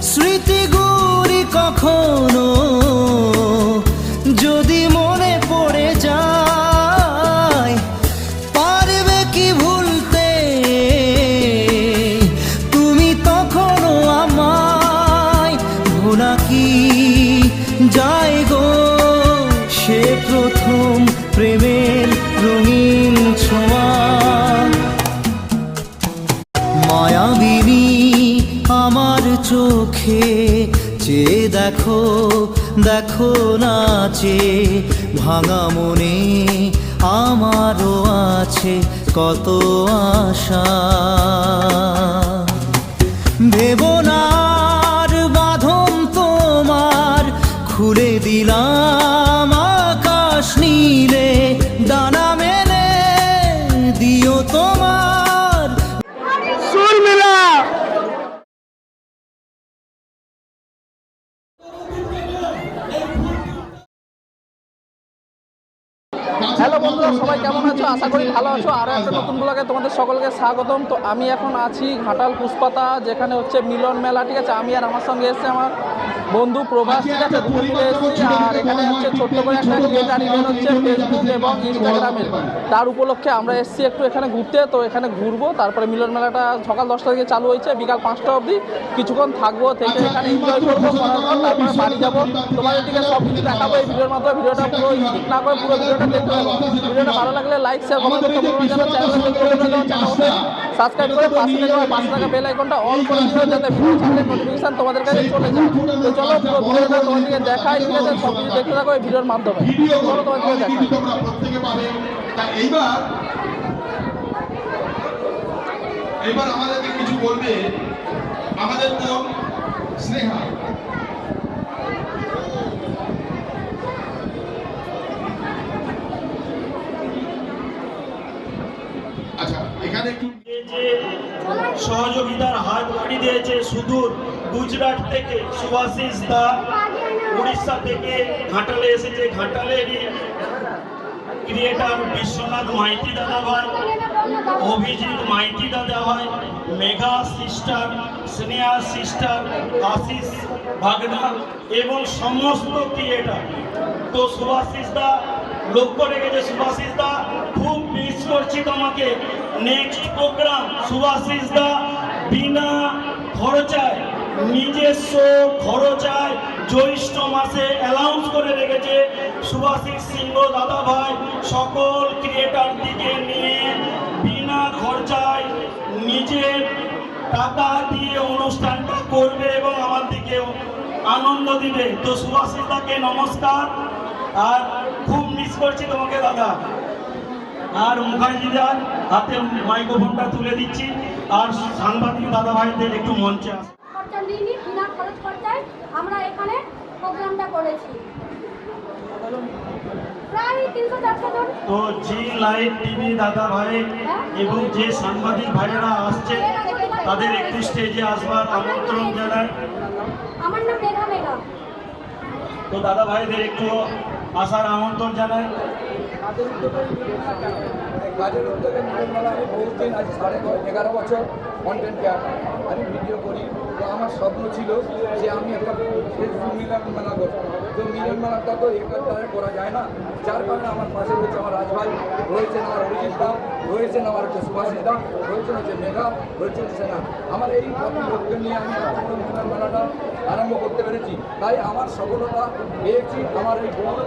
স্মৃতিগুলি দেখো নাচে ভাঙা মনে আমারও আছে কত আশা। ভেবনার বাঁধন তোমার খুলে দিলাম। হ্যালো বন্ধুরা, সবাই কেমন আছো? আশা করি ভালো আছো। আরও একটা নতুন ব্লগে তোমাদের সকলকে স্বাগতম। তো আমি এখন আছি ঘাটাল পুষ্পাতা, যেখানে হচ্ছে মিলন মেলা, ঠিক আছে? আমি আর আমার সঙ্গে এসছে আমার বন্ধু প্রভাস ঠিক আছে মিলে এসেছি, আর এখানে হচ্ছে ছোট্ট করে একটা ইভেন্ট হচ্ছে ফেসবুক এবং ইনস্টাগ্রামের তার উপলক্ষে আমরা এসেছি একটু এখানে ঘুরতে, তো এখানে ঘুরবো, তারপরে মিলন মেলাটা সকাল দশটা থেকে চালু হয়েছে, বিকাল পাঁচটা অবধি। কিছুক্ষণ থাকব, থেকে এখানে এনজয় করব করার পর তারপরে বাড়ি যাব। তোমাদের দিকে সব কিছু দেখাবো, এই ভিডিওর মাধ্যমে ভিডিওটা পুরো স্কিপ না করে পুরো ভিডিওটা দেখতে পাবো ভিডিওটা ভালো লাগলে লাইক শেয়ার কমেন্ট করতে ভুলবেন না চ্যানেলটা সাবস্ক্রাইব করে পাশে থেকে পাঁচ টাকা বেল আইকনটা অন করে দিও যাতে ভিডিও ছাড়লে নোটিফিকেশন তোমাদের কাছে চলে যায়। তো চলো পুরো ভিডিওটা তোমাদেরকে দেখাই ঠিক আছে? সব কিছু দেখতে থাকো এই ভিডিওর মাধ্যমে। চলো তোমাদেরকে দেখাই। এইবার এইবার আমাদেরকে কিছু বলবে। আমাদের তো স্নেহা। এখানে সহযোগিতার হাত বাড়ি দিয়েছে সুদূর গুজরাট থেকে সুভাষিস দা। উড়িষ্যা থেকে ঘাটালে এসেছে ঘাটালেরই ক্রিয়েটার বিশ্বনাথ মাইতি দাদা ভাই অভিজিৎ মাইতি দাদা ভাই মেঘা সিস্টার, স্নেহা সিস্টার, আশিস ভাগনা এবং সমস্ত ক্রিয়েটার। তো সুভাষিস দা লক্ষ্য রেখেছে সুভাষিস দা। করছি তোমাকে নেক্সট প্রোগ্রাম সুভাষিস দা বিনা খরচায়, নিজস্ব খরচায় জ্যৈষ্ঠ মাসে অ্যালাউন্স করে রেখেছে সুভাষিস সিংহ দাদা ভাই। সকল ক্রিয়েটার দিকে নিয়ে বিনা খরচায় নিজের টাকা দিয়ে অনুষ্ঠানটা করবে এবং আমার দিকেও আনন্দ দিবে। তো সুভাষিস দাকে নমস্কার। আর খুব মিস করছি তোমাকে দাদা। আর মুখার্জিদার হাতে মাইক্রোফোনটা তুলে দিচ্ছি। আর সাংবাদিক দাদা ভাইদের একটু মঞ্চে আস বিনা খরচ খরচায় আমরা এখানে প্রোগ্রামটা করেছি। তো জি লাইভ টিভি দাদা ভাই এবং যে সাংবাদিক ভাইয়েরা আসছে তাদের একটু স্টেজে আসবার আমন্ত্রণ জানাই। আমার নাম মেঘা মেঘা। তো দাদা ভাইদের একটু আসার আমন্ত্রণ জানাই। কাজের উদ্যোগে কাজের উদ্যোগে মিলন আমি বহুদিন আজ সাড়ে এগারো বছর কন্টেন্ট ক্রিয়েটার আমি ভিডিও করি। তো আমার স্বপ্ন ছিল যে আমি একটা ফেসবুক মিলন মেলা করব তো মিলন মেলাটা তো একার দ্বারা করা যায় না। যার কারণে আমার পাশে রয়েছে আমার রাজভাই, রয়েছেন আমার অভিজিৎ দা, রয়েছেন আমার হচ্ছে সুভাষিস দা, রয়েছেন হচ্ছে মেঘা, রয়েছেন সেনা আমার এই লোককে নিয়ে আমি মিলন মেলাটা আরম্ভ করতে পেরেছি। তাই আমার সফলতা পেয়েছি আমার এই বোন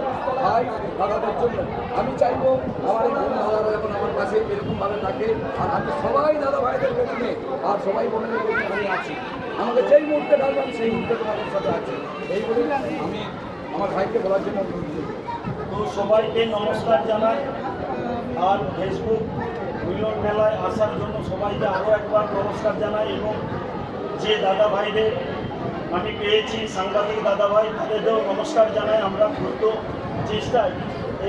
ভাই দাদাদের জন্য। আমি চাইব আমার এই দাদারা যখন আমার কাছে এরকমভাবে থাকে। আর আমি সবাই দাদা ভাইদের পেছনে, আর সবাই বোনদের পেছনে আমি আছি। আমাকে যেই মুহূর্তে ডাকবেন, সেই মুহূর্তে তোমাদের সাথে আছি। এই বলে আমি আমার ভাইকে বলার জন্য। তো সবাইকে নমস্কার জানাই। আর ফেসবুক মিলন মেলায় আসার জন্য সবাইকে আরও একবার নমস্কার জানাই এবং যে দাদা ভাইদের আমি পেয়েছি, সাংবাদিক দাদা ভাই তাদেরকেও নমস্কার জানাই। আমরা দ্রুত চেষ্টায়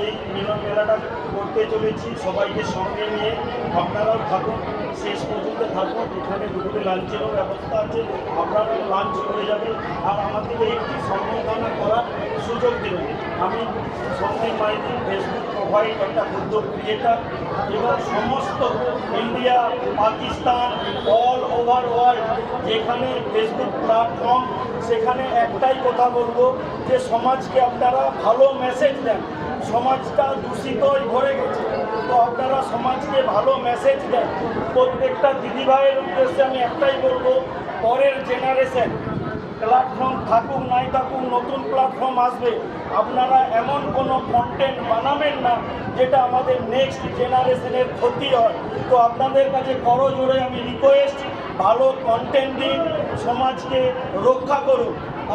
এই মিলন মেলাটা করতে চলেছি। সবাইকে সঙ্গে নিয়ে আপনারাও থাকুন, শেষ পর্যন্ত থাকুন। এখানে দুপুরে লাঞ্চেরও ব্যবস্থা আছে। আপনারাও লাঞ্চ করে যাবেন আর আমাদেরকে একটি সম্বর্ধনা করার সুযোগ দেবেন আমি সন্দীপ মাইতি ফেসবুক হোয়াইট একটা উদ্যোগ ক্রিয়েটার এবং সমস্ত India Pakistan all over world যেখানে ফেসবুক প্ল্যাটফর্ম সেখানে একটাই কথা বলব যে সমাজকে আপনারা ভালো মেসেজ দেন। সমাজটা দূষিতই ভরে গেছে। তো আপনারা সমাজকে ভালো মেসেজ দেন। প্রত্যেকটা দিদিভাইয়ের উদ্দেশ্যে আমি একটাই বলব, পরের জেনারেশন প্ল্যাটফর্ম থাকুক, নাই থাকুক, নতুন প্ল্যাটফর্ম আসবে, আপনারা এমন কোনো কন্টেন্ট বানাবেন না যেটা আমাদের নেক্সট জেনারেশনের ক্ষতি হয়। তো আপনাদের কাছে করো জোরে আমি রিকোয়েস্ট ভালো কন্টেন্ট দিন, সমাজকে রক্ষা করুন।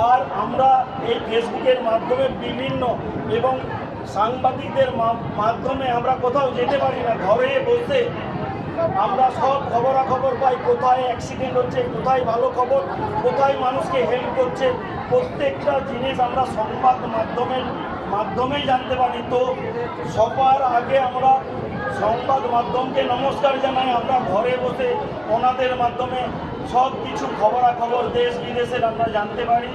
আর আমরা এই ফেসবুকের মাধ্যমে বিভিন্ন এবং সাংবাদিকদের মাধ্যমে আমরা কোথাও যেতে পারি না, ঘরে বসে আমরা সব খবরাখবর পাই কোথায় অ্যাক্সিডেন্ট হচ্ছে, কোথায় ভালো খবর, কোথায় মানুষকে হেল্প করছে। প্রত্যেকটা জিনিস আমরা সংবাদ মাধ্যমের মাধ্যমেই জানতে পারি। তো সবার আগে আমরা সংবাদ মাধ্যমকে নমস্কার জানাই। আমরা ঘরে বসে ওনাদের মাধ্যমে সব কিছু খবরাখবর দেশ বিদেশের আমরা জানতে পারি।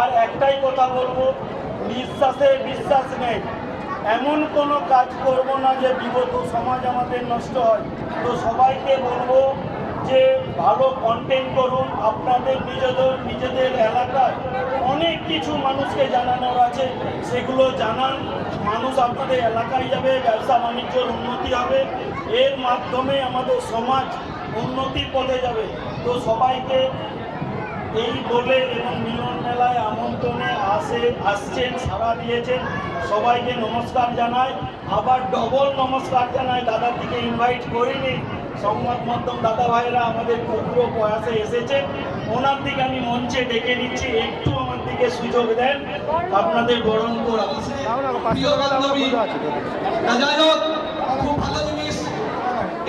আর একটাই কথা বলব বিশ্বাসে বিশ্বাস নেই। এমন কোনো কাজ করব না যে বিগত সমাজ আমাদের নষ্ট হয়। তো সবাইকে বলব যে ভালো কন্টেন্ট করুন। আপনাদের নিজেদের নিজেদের এলাকায় অনেক কিছু মানুষকে জানানোর আছে। সেগুলো জানান। মানুষ আপনাদের এলাকায় যাবে, ব্যবসা বাণিজ্যর উন্নতি হবে। এর মাধ্যমে আমাদের সমাজ উন্নতির পথে যাবে। তো সবাইকে এই বলে এবং মিলন মেলায় আমন্ত্রণে আসে আসছেন, সাড়া দিয়েছেন। সবাইকে নমস্কার জানাই। আবার ডবল নমস্কার জানাই। দাদার দিকে ইনভাইট করিনি। সংবাদ মাধ্যম দাদা ভাইরা আমাদের ক্ষুদ্র প্রয়াসে এসেছে ওনার দিকে আমি মঞ্চে ডেকে নিচ্ছি। একটু আমার দিকে সুযোগ দেন। আপনাদের বরণ করা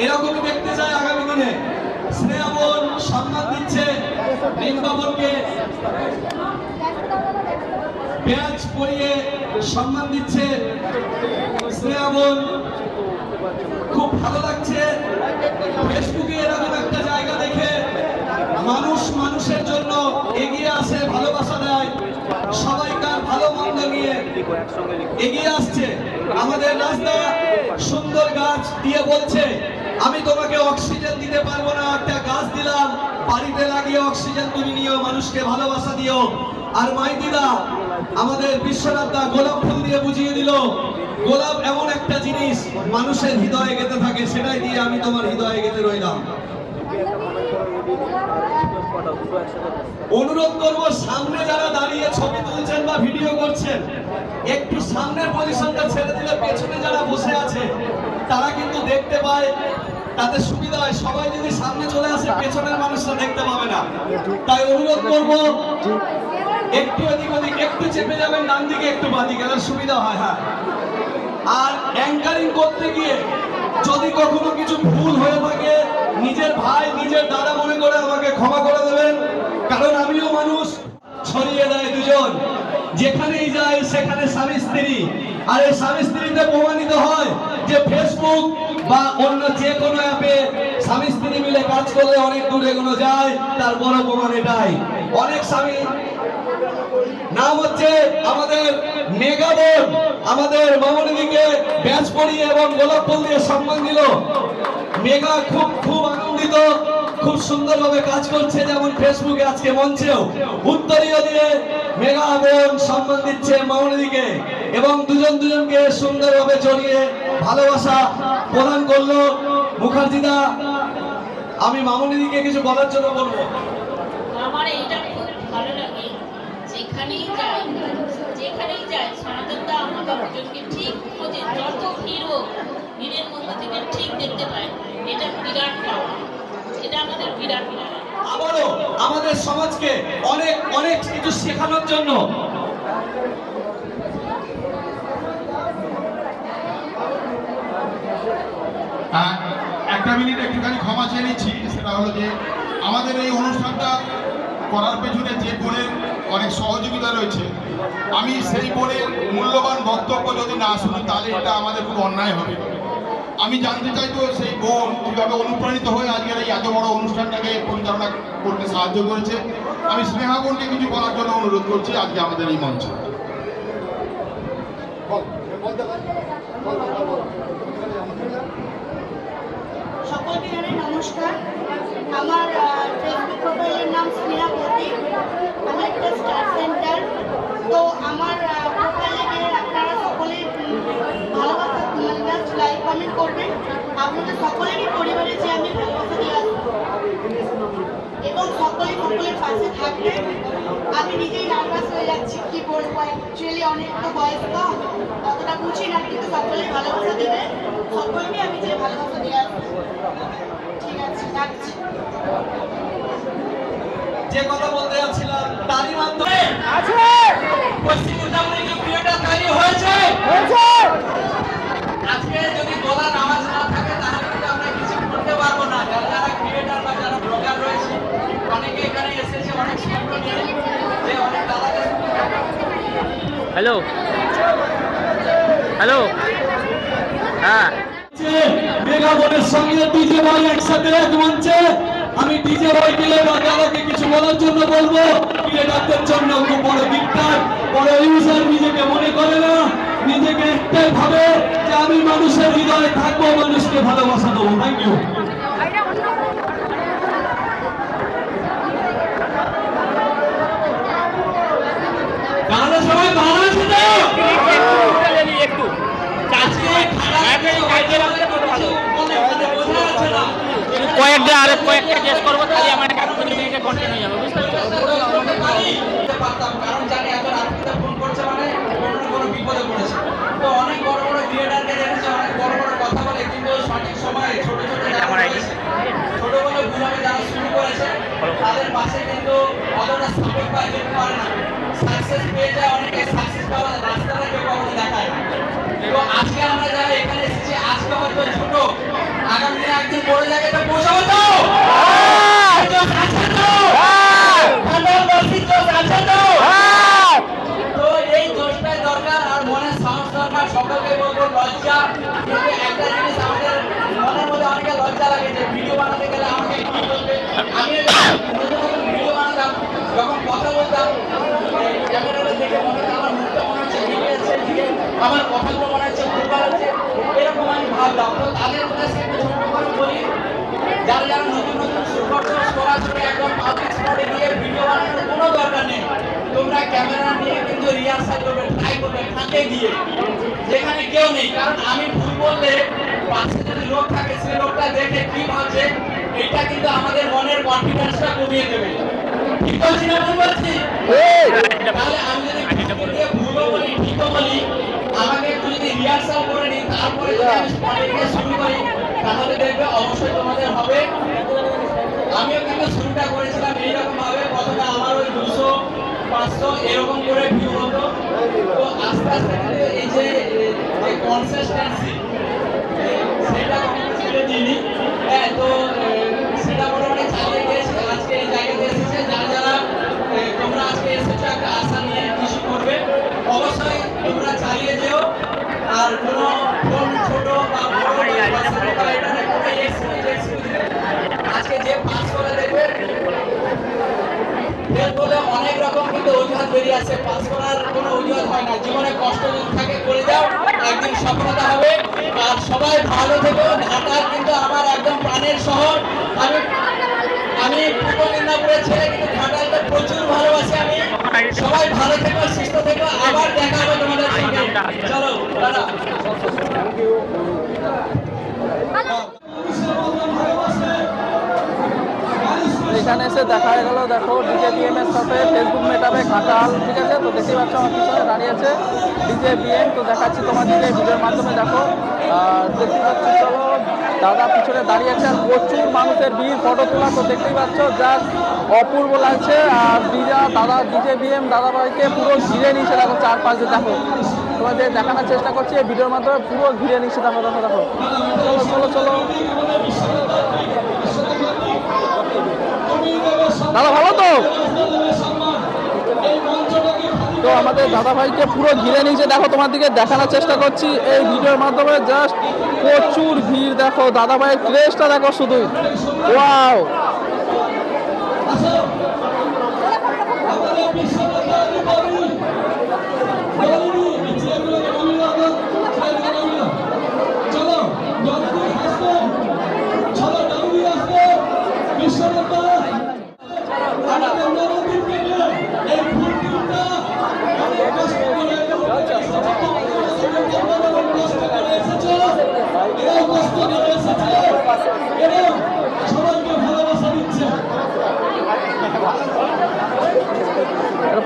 এরকমই দেখতে চাই আগামী দিনে। স্নেহাবন সম্মান দিচ্ছে ব্যাচ পরিয়ে সম্মান দিচ্ছে স্নেহাবন খুব ভালো লাগছে। ফেসবুকে এরকম একটা জায়গা দেখে মানুষ মানুষের জন্য এগিয়ে আসে, ভালোবাসা দেয়। সবাইকার ভালো মন্দ নিয়ে এগিয়ে আসছে। আমাদের রাস্তা সুন্দর গাছ দিয়ে বলছে, আমি তোমাকে অক্সিজেন দিতে পারব না। একটা গাছ দিলাম, বাড়িতে লাগিয়ে অক্সিজেন তুমি নিও, মানুষকে ভালোবাসা দিও। আর মাইদিদা আমাদের বিশ্বনাথ গোলাপ ফুল দিয়ে বুঝিয়ে দিল, গোলাপ এমন একটা জিনিস মানুষের হৃদয়ে গেতে থাকে, সেটাই দিয়ে আমি তোমার হৃদয়ে গেতে রইলাম। অনুরোধ করব, সামনে যারা দাঁড়িয়ে ছবি তুলছেন বা ভিডিও করছেন, একটু সামনের পজিশনটা ছেড়ে দিলে পেছনে যারা বসে আছে, তারা কিন্তু দেখতে পায়, তাতে সুবিধা হয়। সবাই যদি সামনে চলে আসে, পেছনের মানুষরা দেখতে পাবে না। তাই অনুরোধ করব একটু এদিক ওদিক, একটু চেপে যাবেন, ডান দিকে একটু বাঁ দিকে সুবিধা হয় হ্যাঁ। আর অ্যাঙ্কারিং করতে গিয়ে যদি কখনো কিছু ভুল হয়ে থাকে, নিজের ভাই, নিজের দাদা মনে করে আমাকে ক্ষমা করে দেবেন, কারণ আমিও মানুষ, ছড়িয়ে দেয় দুজন। যেখানেই যায় সেখানে স্বামী, স্ত্রী। আর এই স্বামী, স্ত্রীতে প্রমাণিত হয় যে ফেসবুক বা অন্য যে কোনো অ্যাপে স্বামী, স্ত্রী মিলে কাজ করলে অনেক দূর এগোনো যায় তার বড় প্রমাণ এটাই। অনেক স্বামী নাম হচ্ছে আমাদের মেগাবোন আমাদের মামনিদিকে ব্যাচ পরিয়ে এবং গোলাপ ফুল দিয়ে সম্মান দিল। মেগা খুব খুব আনন্দিত, খুব সুন্দরভাবে কাজ করছে যেমন ফেসবুকে আজকে মঞ্চেও। উত্তরীয় দিয়ে মেগা বোন সম্মান দিচ্ছে মামনিদিকে এবং দুজন দুজনকে সুন্দরভাবে জড়িয়ে ভালোবাসা প্রদান করল মুখার্জিদা। আমি মামনিদিকে কিছু বলার জন্য বলব। আমার এইটা যেখানেই যাই যেখানেই যাই সনাতনদা আমাকে দুজনকে ঠিক খোঁজে যত ভিড় হোক ভিড়ের মধ্যে থেকে ঠিক দেখতে পায় এটা বিরাট পাওয়া। এটা আমাদের বিরাট পাওয়া। আবারও আমাদের সমাজকে অনেক অনেক কিছু শেখানোর জন্য। একটা মিনিট একটুখানি ক্ষমা চেয়ে নিচ্ছি সেটা হলো যে আমাদের এই অনুষ্ঠানটা করার পেছনে যে বোনের অনেক সহযোগিতা রয়েছে আমি সেই বোনের মূল্যবান বক্তব্য যদি না শুনি তাহলে এটা আমাদের খুব অন্যায় হবে আমি জানতে চাইতো সেই বোন কীভাবে অনুপ্রাণিত হয়ে আজকের এই এত বড় অনুষ্ঠানটাকে পরিচালনা করতে সাহায্য করেছে আমি স্নেহা বোনকে কিছু বলার জন্য অনুরোধ করছি আজকে আমাদের এই মঞ্চে সকলকে নমস্কার আমার ফেসবুক প্রোফাইলের নাম স্মিরা পতি আমি একটা স্টার সেন্টার তো আমার প্রোফাইলে আপনারা সকলে উম, ভালোবাসা লাইক কমেন্ট করবেন। আপনাদের সকলেরই পরিবারে যে আমি ভালোবাসা দিয়ে এবং সকলে সকলের পাশে থাকবেন। আমি নিজেই নার্ভাস হয়ে যাচ্ছি কি বলব? অ্যাকচুয়ালি অনেক তো বয়স কম অতটা বুঝি না কিন্তু সকলেই ভালোবাসা দেবে। সকলকে আমি যে ভালোবাসা দিয়ে আসব। ঠিক আছে রাখছি। যে কথা বলতে যাচ্ছিলাম তারই মাধ্যমে পশ্চিম কি তৈরি হয়েছে আজকে যদি বলা নামাজ না থাকে তাহলে কিন্তু আমরা কিছু করতে পারব না। যারা যারা ক্রিয়েটার বা যারা ব্লগার রয়েছে অনেকে এখানে এসেছে অনেক স্বপ্ন নিয়ে যে অনেক দাদাদের হ্যালো। হ্যালো। হ্যাঁ। মেগা বোনের সঙ্গে ডিজে বয় একসাথে এক মঞ্চে আমি ডিজে বয় মিলে দাদাকে কিছু বলার জন্য বলব। ক্রিয়েটারদের জন্য খুব বড় দিকটার বড় ইউজার নিজেকে মনে করে না নিজেকে একটাই ভাবে যে আমি মানুষের হৃদয়ে থাকব মানুষকে ভালোবাসা দেবো। থ্যাংক ইউ সবাই ভালো আছে তো? একটু আজকে না কয়েকটা আর কয়েকটা শেষ করব তাহলে আমার একশো কন্টিনিউ যাবে বুঝতে পারতাম কারণ জানি এত রাত্রিতে ফোন করছে মানে কোনো না কোনো বিপদে পড়েছে তো অনেক বড় বড় ক্রিয়েটারকে দেখেছি অনেক বড় বড় কথা বলে কিন্তু সঠিক সময়ে ছোট ছোট ছোট বলে ভুলাবে যারা শুরু করেছে তাদের পাশে কিন্তু অতটা সাপোর্ট না সাকসেস পেয়ে যায় অনেকে সাকসেস পাওয়ার রাস্তাটা কেউ কখনো দেখায় তো আজকে আমরা যারা এখানে ছোট। আগামী দিনে একদিন বড় জায়গাটা পৌঁছাবো তো আছে তো খান্ডারবাসী জোশ আছে তো তো এই জোশটাই দরকার আর মনের সাহস দরকার সকলকে বলব লজ্জা কিন্তু একটা জিনিস আমাদের মনের মধ্যে অনেকে লজ্জা লাগে যে ভিডিও বানাতে গেলে আমাকে কি বলবে আমি ভিডিও বানাতাম যখন কথা বলতাম এই ক্যামেরাটা দেখে মনে হতো আমার মুখটা মনে হচ্ছে হেঁটে যাচ্ছে এদিকে আমার কথাগুলো মনে হচ্ছে ভুলভাল হচ্ছে এরকম আমি ভাবতাম তো তাদের উদ্দেশ্যে একটু ছোট্ট করে বলি যারা যারা নতুন নতুন শুরু করছ সরাসরি একদম পাবলিক স্পটে গিয়ে ভিডিও বানানোর কোনো দরকার নেই। তোমরা ক্যামেরা নিয়ে কিন্তু রিহার্সাল করবে ট্রাই করবে ফাঁকে গিয়ে। যেখানে কেউ নেই। কারণ আমি ভুল বললে পাশে যদি লোক থাকে সেই লোকটা দেখে কি ভাবছে এটা কিন্তু আমাদের মনের কনফিডেন্সটা কমিয়ে দেবে। ঠিক বলছি না ভুল বলছি? তাহলে আমি যদি ভুলও বলি ঠিকও বলি আমাকে একটু যদি রিহার্সাল করে নিই তারপরে যদি আমি স্পটে গিয়ে শুরু করি তাহলে দেখবে অবশ্যই তোমাদের হবে। আমিও কিন্তু শুরুটা করেছিলাম এইরকম ভাবে প্রথমে আমার ওই দুশো পাঁচশো এরকম করে ভিউ হতো। তো আস্তে আস্তে এই যে কনসিস্টেন্সি সেটা ছেড়ে দিইনি। আসে পাস করার কোনো অজুহাত হয় না। জীবনে কষ্ট যদি থাকে, করে যাও, একদিন সফলতা হবে। আর সবাই ভালো থেকো ঢাকার কিন্তু আমার একদম প্রাণের শহর। আমি আমি পূর্ব মেদিনীপুরের ছেলে, কিন্তু ঘাটালকে প্রচুর ভালোবাসি আমি। সবাই ভালো থেকো, সুস্থ থেকো, আবার দেখা হবে তোমাদের সঙ্গে। চলো দাদা এখানে এসে দেখা গেল, দেখো ডিজে বিএম এর সাথে ফেসবুক মেটাবে ঘাটাল, ঠিক আছে? তো দেখতেই পাচ্ছ আমার পিছনে দাঁড়িয়ে আছে ডিজে বিএম তো দেখাচ্ছি তোমাদেরকে ভিডিওর মাধ্যমে, দেখো। আর দেখতেই পাচ্ছ, চলো, দাদা পিছনে দাঁড়িয়ে আছে, আর প্রচুর মানুষের ভিড় ফটো তোলা, তো দেখতেই পাচ্ছ জাস্ট অপূর্ব লাগছে। আর ডিজা দাদা ডিজে বিএম দাদাভাইকে পুরো ঘিরে নিয়েছে, দেখো চারপাশে, দেখো। তোমাদের দেখানোর চেষ্টা করছি ভিডিওর মাধ্যমে পুরো ঘিরে নিচ্ছে দেখো দেখো দেখো। চলো চলো চলো। দাদা ভালো তো? তো আমাদের দাদা ভাইকে পুরো ঘিরে নিয়েছে। দেখো তোমার দিকে দেখানোর চেষ্টা করছি এই ভিডিওর মাধ্যমে। জাস্ট প্রচুর ভিড়, দেখো দাদা ভাইয়ের ক্রেজটা দেখো শুধু। ওয়াও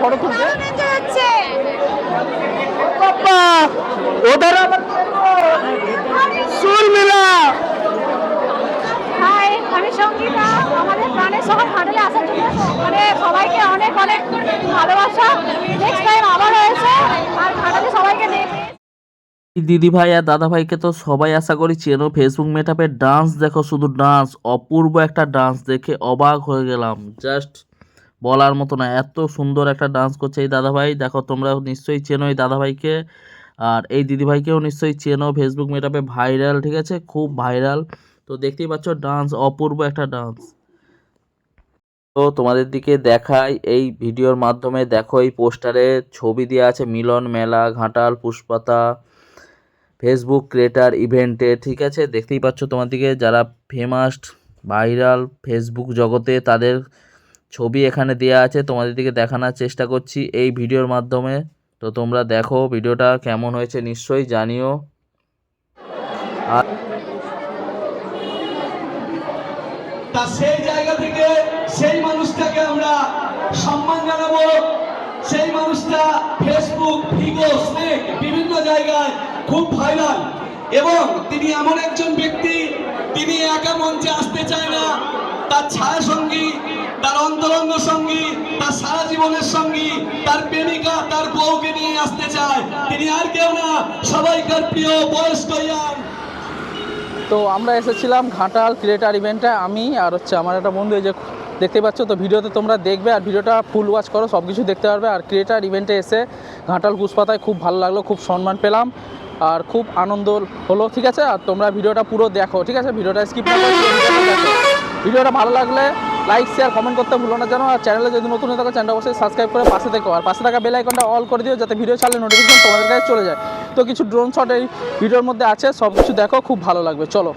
ফটো তুলতে হচ্ছে ওদের আবার চুল মিলা হাই আমি সঙ্গীতা। আমাদের প্রাণের শহর হাটলে আসার জন্য মানে সবাইকে অনেক অনেক ভালোবাসা। নেক্সট টাইম আবার হয়েছে আর হাটলে সবাইকে দেখে দিদি ভাই আর দাদা ভাইকে তো সবাই আশা করি চেনো ফেসবুক মেটাপে ডান্স দেখো শুধু ডান্স অপূর্ব একটা ডান্স দেখে অবাক হয়ে গেলাম। জাস্ট বলার মতো না। এত সুন্দর একটা ডান্স করছে এই দাদা ভাই দেখো তোমরা নিশ্চয়ই চেনো এই দাদা ভাইকে আর এই দিদি ভাইকেও নিশ্চয়ই চেনো। ফেসবুক মেটাপে ভাইরাল ঠিক আছে? খুব ভাইরাল তো দেখতেই পাচ্ছ ডান্স অপূর্ব একটা ডান্স তো তোমাদের দিকে দেখাই, এই ভিডিওর মাধ্যমে দেখো, এই পোস্টারে ছবি দেওয়া আছে, মিলন মেলা, ঘাটাল, পুষ্পাতা ফেসবুক ক্রিয়েটার ইভেন্টে ঠিক আছে? দেখতেই পাচ্ছ তোমার দিকে, যারা ফেমাস ভাইরাল ফেসবুক জগতে, তাদের ছবি এখানে দেওয়া আছে, তোমাদেরকে দেখানোর চেষ্টা করছি এই ভিডিওর মাধ্যমে। তো তোমরা দেখো ভিডিওটা কেমন হয়েছে, নিশ্চয়ই জানিও। সেই জায়গা থেকে সেই মানুষটাকে আমরা সম্মান সেই মানুষটা ফেসবুক ভিগো স্নেক বিভিন্ন জায়গায় খুব ভাইরাল এবং তিনি এমন একজন ব্যক্তি, তিনি একা মঞ্চে আসতে চায় না। তার ছায়া সঙ্গী তার অন্তরঙ্গ সঙ্গী, তার সারা জীবনের সঙ্গী, তার প্রেমিকা, তার বউকে নিয়ে আসতে চায়। তিনি আর কেউ না, সবাইকার প্রিয় বয়স্ক তো আমরা এসেছিলাম ঘাটাল ক্রিয়েটার ইভেন্টে, আমি আর হচ্ছে আমার একটা বন্ধু যে দেখতে পাচ্ছ তো ভিডিওতে তোমরা দেখবে, আর ভিডিওটা ফুল ওয়াচ করো সব কিছু দেখতে পারবে। আর ক্রিয়েটার ইভেন্টে এসে ঘাটাল কুচপাতায় খুব ভালো লাগল, খুব সম্মান পেলাম, আর খুব আনন্দ হলো, ঠিক আছে? আর তোমরা ভিডিওটা পুরো দেখো, ঠিক আছে? ভিডিওটা স্কিপ করে ভিডিওটা ভালো লাগলে লাইক শেয়ার কমেন্ট করতে ভুলো না জানো আর চ্যানেলে যদি নতুন হয়ে থাকো চ্যানেলটা অবশ্যই সাবস্ক্রাইব করে পাশে থেকো। আর পাশে থাকা বেল আইকনটা অল করে দিও, যাতে ভিডিও ছাড়লে নোটিফিকেশন তোমাদের কাছে চলে যায়। তো কিছু ড্রোন শট এই ভিডিওর মধ্যে আছে সব কিছু দেখো, খুব ভালো লাগবে। চলো।